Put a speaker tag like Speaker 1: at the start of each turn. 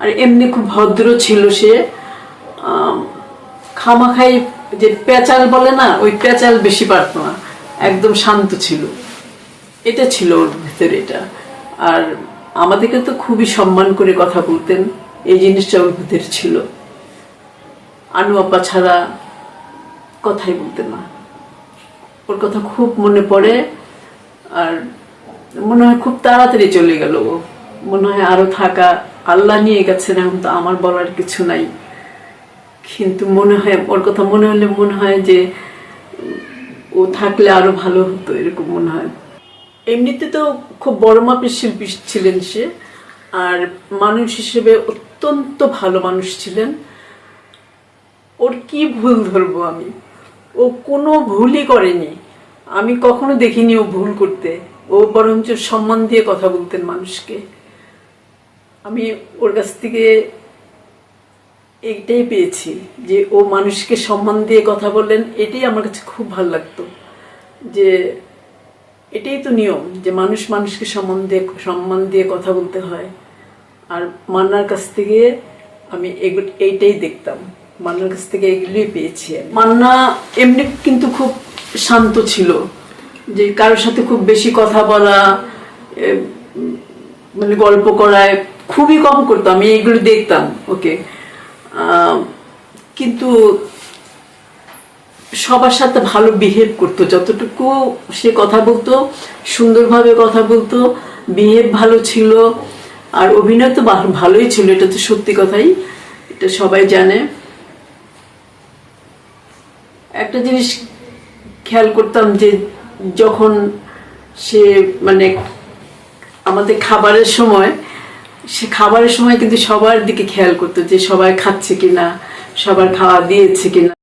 Speaker 1: আর এমনি খুব ভদ্র ছিল সে। খামাখাই যে পেঁচাল বলে না, ওই পেঁচাল বেশি পারত না, একদম শান্ত ছিল। এটা ছিল ওর ভিতরে এটা। আর আমাদেরকে তো খুবই সম্মান করে কথা বলতেন, এই জিনিসটা ওর ভিতরে ছিল। আনু আপা ছাড়া কথাই বলতেন না। ওর কথা খুব মনে পড়ে, আর মনে হয় খুব তাড়াতাড়ি চলে গেল ও। মনে হয় আরও থাকা আল্লাহ নিয়ে গেছেন এখন তো আমার বলার কিছু নাই। কিন্তু মনে হয়, ওর কথা মনে হলে মনে হয় যে ও থাকলে আরও ভালো হতো, এরকম মনে হয়। এমনিতে তো খুব বড় মাপের শিল্পী ছিলেন সে, আর মানুষ হিসেবে অত্যন্ত ভালো মানুষ ছিলেন। ওর কি ভুল ধরবো আমি? ও কোনো ভুলই করেনি। আমি কখনো দেখিনি ও ভুল করতে। ও বরঞ্চ সম্মান দিয়ে কথা বলতেন মানুষকে। আমি ওর কাছ থেকে এইটাই পেয়েছি যে ও মানুষকে সম্মান দিয়ে কথা বললেন, এটাই আমার কাছে খুব ভালো লাগতো। যে এটাই তো নিয়ম, যে মানুষ মানুষকে সম্মান দিয়ে সম্মান দিয়ে কথা বলতে হয়। আর মান্নার কাছ থেকে আমি এগুলো এইটাই দেখতাম। মান্নার কাছ থেকে এগুলোই পেয়েছি মান্না এমনি কিন্তু খুব শান্ত ছিল, যে কারোর সাথে খুব বেশি কথা বলা মানে গল্প করায় খুবই কম করতো, আমি এইগুলো দেখতাম ওকে কিন্তু সবার সাথে ভালো বিহেভ করতো, যতটুকু সে কথা বলতো, সুন্দরভাবে কথা বলতো বিহেভ ভালো ছিল, আর অভিনয় তো ভালোই ছিল, এটা তো সত্যি কথাই, এটা সবাই জানে। একটা জিনিস খেয়াল করতাম যে যখন সে মানে আমাদের খাবারের সময় সে খাবারের সময় কিন্তু সবার দিকে খেয়াল করতো যে সবাই খাচ্ছে কিনা, সবার খাওয়া দিয়েছে কিনা।